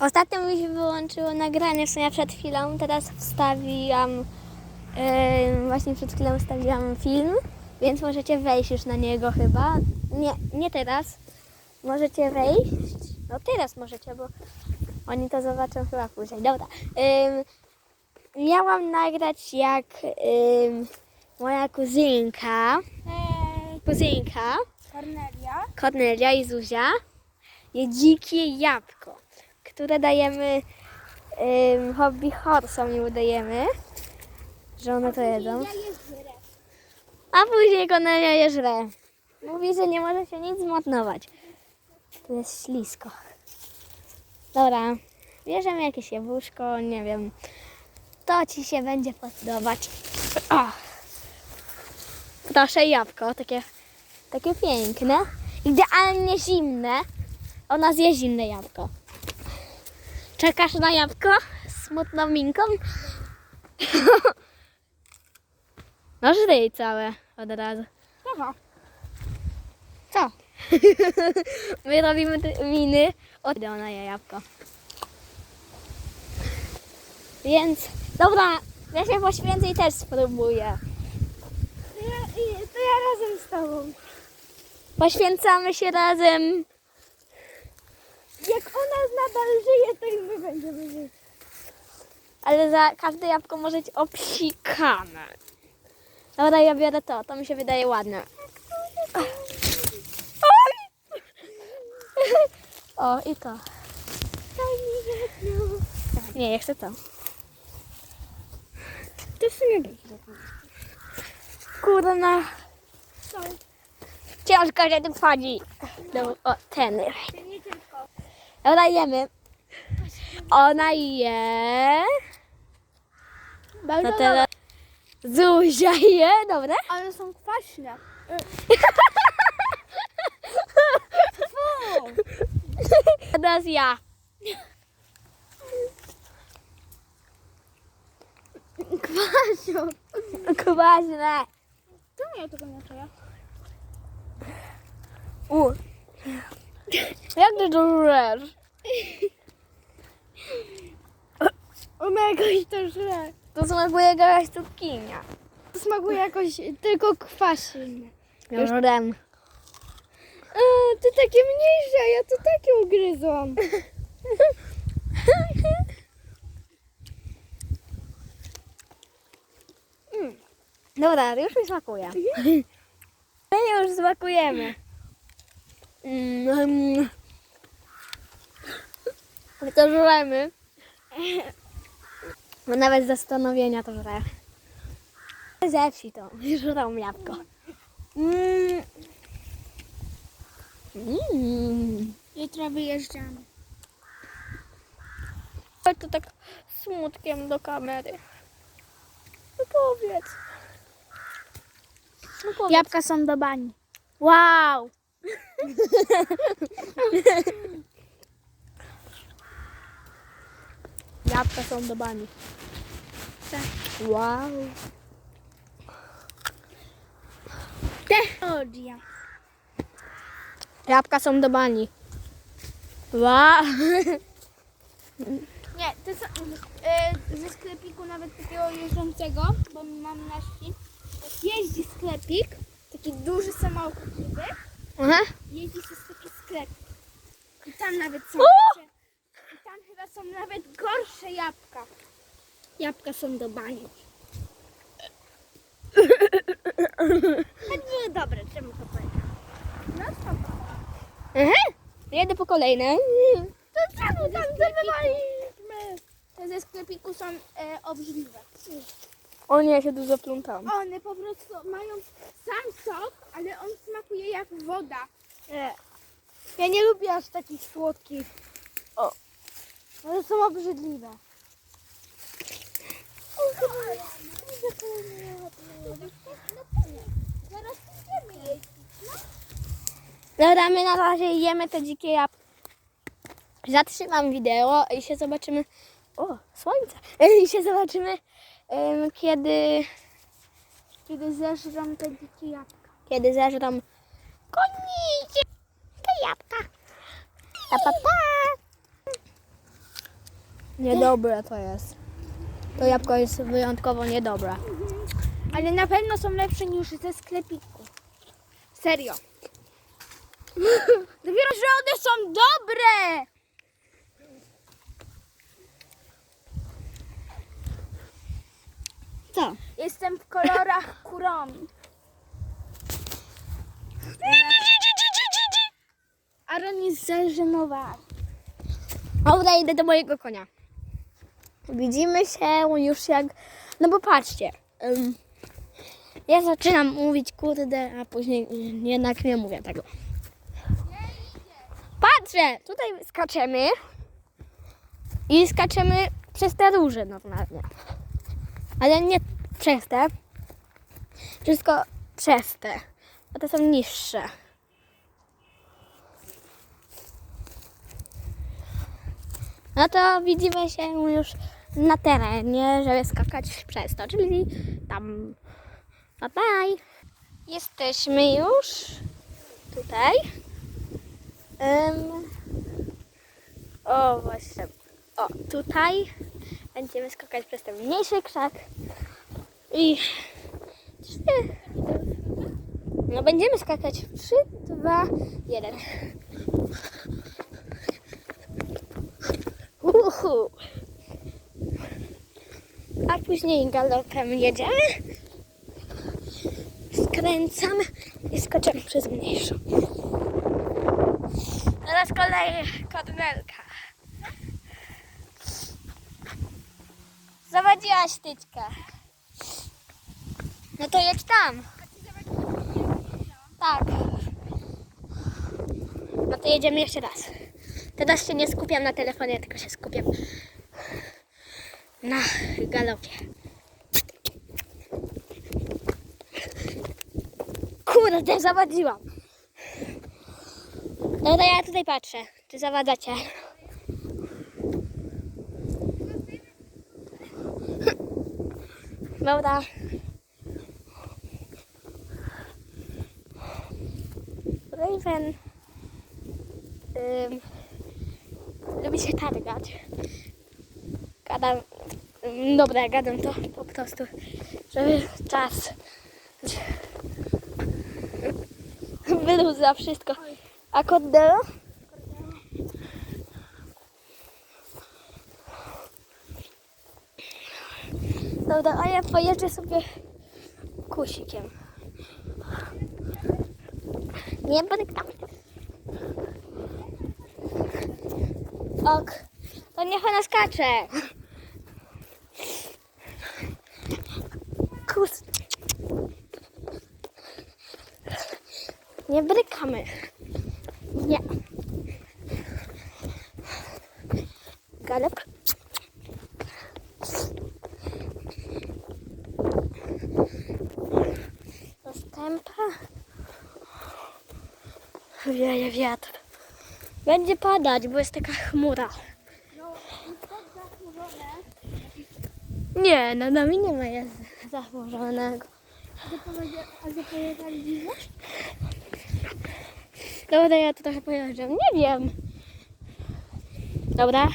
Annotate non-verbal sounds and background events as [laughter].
Ostatnio mi się wyłączyło nagranie, w sumie przed chwilą, teraz wstawiłam, yy, właśnie przed chwilą wstawiłam film, więc możecie wejść już na niego chyba. Nie, nie teraz. Możecie wejść. No teraz możecie, bo oni to zobaczą chyba później. Dobra. Ym, miałam nagrać jak ym, moja kuzynka, Eee, kuzynka, Kornelia. Kornelia i Zuzia je dzikie jabłko, które dajemy ym, hobby horsom i udajemy, że one to jedzą. A później Kornelia je żre. Mówi, że nie może się nic zmarnować. Tu jest ślisko. Dobra, bierzemy jakieś jabłuszko, nie wiem. To ci się będzie podobać. O. Proszę jabłko, takie, takie piękne. Idealnie zimne. Ona zje zimne jabłko. Czekasz na jabłko? Smutną minką? No żryj całe od razu. Aha. Co? [laughs] My robimy te miny od na jabłko. Więc, dobra, ja się poświęcę i też spróbuję. To ja, to ja razem z tobą. Poświęcamy się razem. Jak ona nadal żyje, to i my będziemy żyć. Ale za każde jabłko może być obsikane. Dobra, ja biorę to. To mi się wydaje ładne. O, i to. Jedno. Nie, ja chcę to. To w sumie. Kurna. Co? Ciężko się tu wchodzi. Do, o, ten. Dobra, jemy. Ona je. Bardzo To teraz Zuzia je, dobre? One są kwaśne. [laughs] Teraz ja. Kwasią. Kwaśne. Czemu ja tego nie czuję? U. Jak ty to żresz? [laughs] Ona jakoś to żre. To smakuje jakaś cukinia. To smakuje jakoś tylko kwaśne. Ja żrem. A, ty takie mniejsze, ja to takie ugryzłam. Dobra, już mi smakuje. My już smakujemy. Mm. To żremy. Bo nawet zastanowienia to żre. Ze wsi to. [laughs] Żrą jabłko. Mm. Mm. Jutro wyjeżdżamy. Chodź to tak smutkiem do kamery. No powiedz. No powiedz. Jabłka są do bani. Wow! [laughs] Jabłka są do bani. Tak. Wow. Technologia. Jabłka są do bani. Wow. Nie, to są, e, ze sklepiku nawet takiego jeżdżącego, bo mam na wsi. Jeździ sklepik, taki duży samochód niby, Aha. jeździ przez taki sklep. I tam nawet są! Chyba są nawet gorsze jabłka. Jabłka są do bani. A nie, dobre, czemu to powiedział? No spoko. Aha. Jedę po kolejne. To czemu tam zabywaliśmy? Te ze sklepiku są e, obrzydliwe. O nie, ja się dużo plątałam. One po prostu mają sam sok, ale on smakuje jak woda. E. Ja nie lubię aż takich słodkich. O. One są obrzydliwe. Dobra, my na razie jemy te dzikie jabłka. Zatrzymam wideo i się zobaczymy. O, słońce. [laughs] I się zobaczymy, em, kiedy, Kiedy zeżrą te dzikie jabłka. kiedy zeżrą konicie te jabłka. Pa, pa, pa. Niedobre to jest. To jabłko jest wyjątkowo niedobre. Ale na pewno są lepsze niż ze sklepiku. Serio. [laughs] Dopiero, że one są dobre! Co? Jestem w kolorach [laughs] kuromi. Aaron jest zażenowany. Dobra, idę do mojego konia. Widzimy się już jak... No bo patrzcie. ym, ja zaczynam mówić kurde, a później jednak nie mówię tego. Patrzę! Tutaj skaczemy. I skaczemy przez te róże normalnie. Ale nie przez te. Wszystko przez te. Bo te są niższe. No to widzimy się już na terenie, żeby skakać przez to, czyli tam. Bye bye. Jesteśmy już tutaj. Ym, o, właśnie. O, tutaj będziemy skakać przez ten mniejszy krzak. I trzy. No będziemy skakać. Trzy, dwa, jeden. Uhu. A później galopem jedziemy. Skręcamy i skoczymy przez mniejszą. Teraz kolej Kornelka. Zawadziłaś tyczkę. No to jedź tam. Tak. No to jedziemy jeszcze raz. Teraz się nie skupiam na telefonie, tylko się skupiam na galopie. Kurde, zawadziłam. Dobra, ja tutaj patrzę. Czy zawadzacie? Dobra. Raven ym, lubi się targać. Gadam, ym, dobra, gadam to po prostu, żeby czas [laughs] wyluzza wszystko. A Cordero? Dobra, a ja pojeżdżę sobie kusikiem. Nie będę tam. Ok. To niech ona skacze. Kus. Nie brykamy. Nie. Galop. Dostępa. Wieje wiatr. Będzie padać, bo jest taka chmura. No, tak. Nie, nad nami nie ma jest zachmurzonego. Dobra, ja tu trochę pojeżdżam. Nie wiem. Dobra,